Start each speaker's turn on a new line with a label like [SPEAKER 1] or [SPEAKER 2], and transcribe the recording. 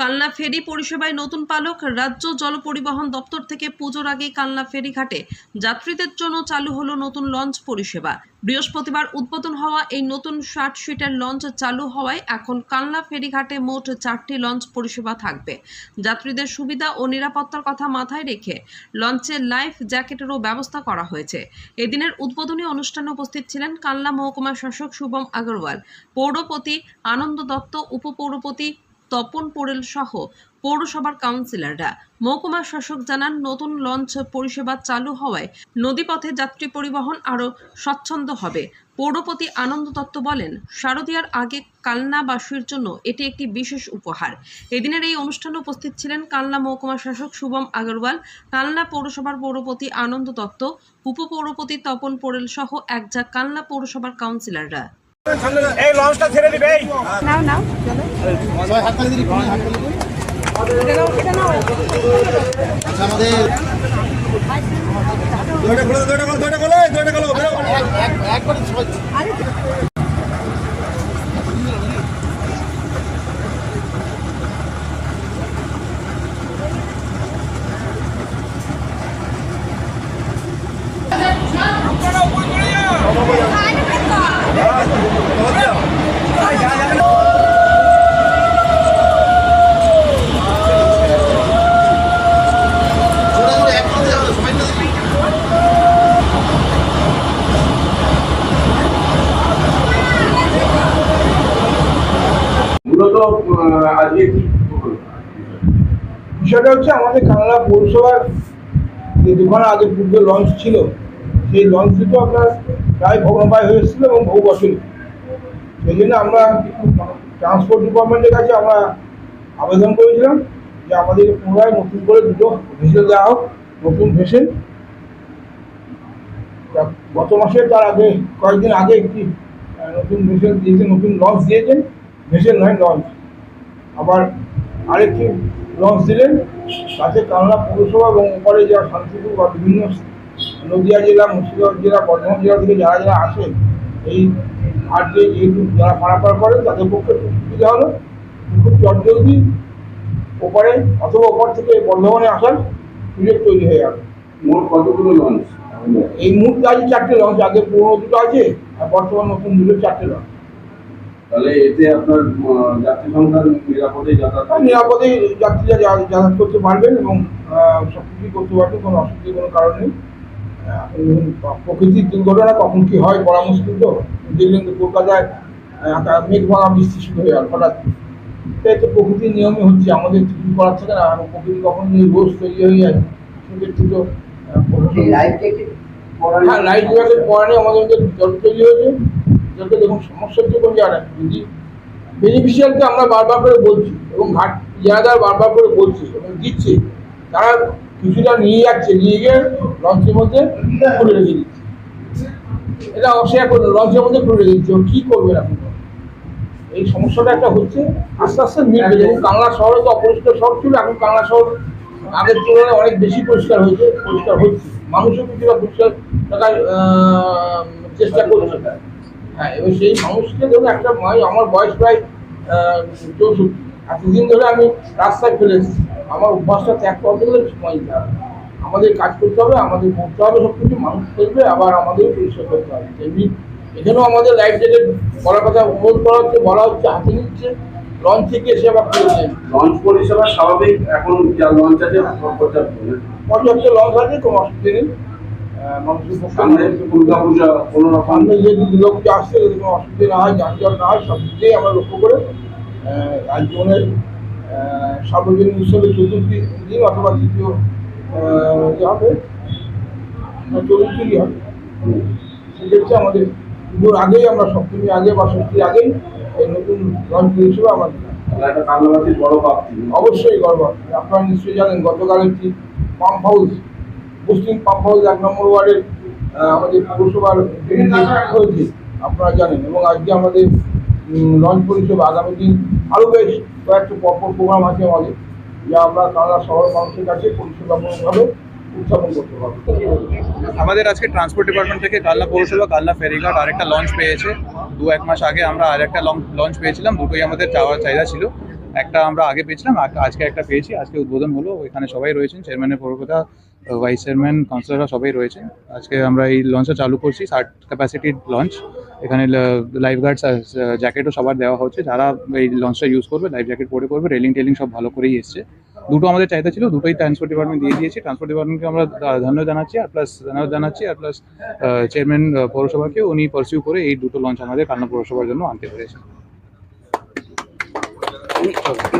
[SPEAKER 1] কালনা ফেরি পরিষেবায় নতুন পালক রাজ্য জল পরিবহন দপ্তর থেকে পুজোর আগেই কালনা ফেরিঘাটে যাত্রীদের জন্য চালু হলো নতুন লঞ্চ পরিষেবা। বৃহস্পতিবার উদ্বোধন হওয়া এই নতুন ষাট সিটের লঞ্চ চালু হওয়ায় এখন কালনা ফেরিঘাটে মোট চারটি লঞ্চ পরিষেবা থাকবে। যাত্রীদের সুবিধা ও নিরাপত্তার কথা মাথায় রেখে লঞ্চে লাইফ জ্যাকেটেরও ব্যবস্থা করা হয়েছে। এদিনের উদ্বোধনী অনুষ্ঠানে উপস্থিত ছিলেন কালনা মহকুমা শাসক শুভম আগরওয়াল, পৌরপতি আনন্দ দত্ত, উপপৌরপতি তপন পোড়েল সহ পৌরসভার কাউন্সিলররা। মহকুমা শাসক জানান, নতুন লঞ্চ পরিষেবা চালু হওয়ায় নদীপথে যাত্রী পরিবহন আরও স্বচ্ছন্দ হবে। পৌরপতি আনন্দ দত্ত বলেন, শারদীয়ার আগে কালনাবাসীর জন্য এটি একটি বিশেষ উপহার। এদিনের এই অনুষ্ঠানে উপস্থিত ছিলেন কালনা মহকুমা শাসক শুভম আগরওয়াল, কালনা পৌরসভার পৌরপতি আনন্দ দত্ত, উপপৌরপতি তপন পোড়েল সহ একঝাঁক কালনা পৌরসভার কাউন্সিলররা।
[SPEAKER 2] এই লঞ্চটা ছেড়ে দিবে এই।
[SPEAKER 3] নাও নাও।
[SPEAKER 4] আমাদের
[SPEAKER 2] দড়িটা খোলো দড়িটা খোলো দড়িটা খোলো এই দড়িটা খোলো বেরো
[SPEAKER 4] একবারে সবাই ওরা ওরা এক করতে যাবে সবাই মিলে
[SPEAKER 5] মূলত আজকে
[SPEAKER 6] বিষয়টা হচ্ছে আমাদের কাংলা পৌরসভার যে দুখানা আগে পূর্বে লঞ্চ ছিল, সেই লঞ্চ দুটো আপনার প্রায় ভগ্নপ্রায় হয়ে এসেছিল এবং বহু বছর। সেই জন্য আমরা ট্রান্সপোর্ট ডিপার্টমেন্টের কাছে আমরা আবেদন করেছিলাম যে আমাদের পুনরায় নতুন করে দুটো ভেসেল দেওয়া হোক, নতুন ভেসেল তা গত মাসে তার আগে, কয়েকদিন আগে একটি নতুন ভেসেল দিয়েছে, নতুন লঞ্চ দিয়েছেন। ভেসেল নয় লঞ্চ। আবার আরেকটি লঞ্চ দিলেন তাতে কাংলা পৌরসভা এবং ওপারে যারা শান্তিপুর বা বিভিন্ন নদিয়া জেলা মুর্শিদাবাদ জেলা বর্ধমান জেলা থেকে যারা যারা আসেন এই দিয়ে যেহেতু যারা পারাপার করেন তাদের পক্ষে খুব সুবিধা হলো। খুব চটজলদি ওপারে অথবা ওপার থেকে বর্ধমানে আসার সুযোগ তৈরি হয়ে গেল।
[SPEAKER 5] মোট কতগুলো লঞ্চ?
[SPEAKER 6] এই মুহূর্তে আছে চারটে লঞ্চ আগে পুরোনো দুটো আছে আর বর্তমান নতুন দুটো চারটে লঞ্চ।
[SPEAKER 5] তাহলে এতে আপনার যাত্রী সংখ্যা নিরাপদে যাতায়াত
[SPEAKER 6] আর নিরাপদে যাত্রীরা যাতায়াত করতে পারবেন এবং সব কিছুই করতে পারবেন কোনো অসুবিধার কোনো কারণ নেই। প্রকৃতির দুর্ঘটনা কখন কি হয় বলা মুশকিল তো? দেখলেন তো কলকাতায় মেঘ বৃষ্টি শুরু হয়ে গেল হঠাৎ। এটাই তো প্রকৃতির নিয়মই হচ্ছে আমাদের কিছু করার থাকে না আর প্রকৃতি কখন রোজ তৈরি হয়ে যায় সেক্ষেত্রে তো হ্যাঁ লাইট জ্যাকেট পরে আমাদের জল তৈরি হয়েছে যাতে দেখুন সমস্যা হচ্ছে কোন জায়গায় যদি বেনিফিশিয়ালকে আমরা বারবার করে বলছি এবং ঘাট যারা বারবার করে বলছি এবং দিচ্ছে, তারা কিছুটা নিয়ে যাচ্ছে, নিয়ে গিয়ে লঞ্চের মধ্যে খুলে রেখে দিচ্ছে। এটা অস্বীকার করে লঞ্চের মধ্যে খুলে রেখে দিচ্ছে, কী করবে এখন এই সমস্যাটা একটা হচ্ছে, আস্তে আস্তে মিটবে। যেমন কাংলা শহরে তো অপরিষ্কার শহর ছিল, এখন কাংলা শহর আগের তুলনায় অনেক বেশি পরিষ্কার হয়েছে, পরিষ্কার হচ্ছে। মানুষও কিছুটা পরিষ্কার থাকার চেষ্টা করছে। হ্যাঁ এবার সেই মানুষকে ধরুন একটা আমার বয়স প্রায় চৌষট্টি। এতদিন ধরে আমি রাস্তায় ফেলে এসেছি। আমার অভ্যাসটা ত্যাগ করতে গেলে সময় দিতে হবে আমাদের কাজ করতে হবে আমাদের করতে হবে সব কিছু মানুষ করবে আবার আমাদেরও পরিষ্কার করতে হবে। তেমনি এখানেও আমাদের লাইফ জ্যাকেট বলার কথা অনুরোধ করা হচ্ছে বলা হচ্ছে হাতে নিচ্ছে লঞ্চ থেকে এসে আবার
[SPEAKER 5] লঞ্চ পরিষেবা স্বাভাবিক এখন যা লঞ্চ আছে পর্যাপ্ত?
[SPEAKER 6] লঞ্চ আছে কোনো অসুবিধা নেই।
[SPEAKER 5] সামনে দুর্গা পূজা কোনো রকম
[SPEAKER 6] সামনে যে দুর্গা পুজো আসছে যদি কোনো অসুবিধা না হয় যানজট না হয় সব দিকেই আমরা লক্ষ্য করে সার্বজনীন উৎসবের চতুর্থী দিন অথবা তৃতীয় আহ, যে হবে চতুর্থী হবে। সেক্ষেত্রে আমাদের পুজোর আগেই আমরা সপ্তমী আগে বা ষষ্ঠীর আগেই এই নতুন লঞ্চ
[SPEAKER 5] বড়
[SPEAKER 6] অবশ্যই গর্ব। আপনারা নিশ্চয়ই জানেন গতকাল একটি পাম্প হাউস পশ্চিম পাম্প হাউস এক নম্বর ওয়ার্ডের আমাদের পৌরসভার হয়েছে, আপনারা জানেন। এবং আজকে আমাদের লঞ্চ পরিষেবা আগামী দিন আরও বেশ কয়েকটা পরপর প্রোগ্রাম আছে আমাদের, যা আমরা কানাডা শহর মানুষের কাছে পরিষেবামূলকভাবে উত্থাপন করতে পারব।
[SPEAKER 7] আমাদের আজকে ট্রান্সপোর্ট ডিপার্টমেন্ট থেকে কালনা পৌরসভা, কালনা ফেরিঘাট আরেকটা লঞ্চ পেয়েছে। দু এক মাস আগে আমরা আরেকটা লঞ্চ পেয়েছিলাম, দুটোই আমাদের চাওয়ার চাহিদা ছিল। একটা আমরা আগে পেয়েছিলাম আজ- আজকে একটা পেয়েছি, আজকে উদ্বোধন হলো এখানে সবাই রয়েছেন, চেয়ারম্যানের পরকথা ভাইস চেয়ারম্যান কাউন্সিলররা সবাই রয়েছেন। আজকে আমরা এই লঞ্চটা চালু করছি, ষাট ক্যাপাসিটির লঞ্চ এখানে লাইফ গার্ডস জ্যাকেটও সবার দেওয়া হচ্ছে, যারা এই লঞ্চটা ইউজ করবে লাইফ জ্যাকেট পরে করবে রেলিং টেলিং সব ভালো করেই এসছে। দুটো আমাদের চাহিদা ছিল, দুটোই ট্রান্সপোর্ট ডিপার্টমেন্ট দিয়ে দিয়েছি। ট্রান্সপোর্ট ডিপার্টমেন্টকে আমরা ধন্যবাদ জানাচ্ছি, আর প্লাস ধন্যবাদ জানাচ্ছি, আর প্লাস চেয়ারম্যান পৌরসভাকে উনি পারসিউ করে এই দুটো লঞ্চ আমাদের কান্না পৌরসভার জন্য আনতে পেরেছেন। Oh.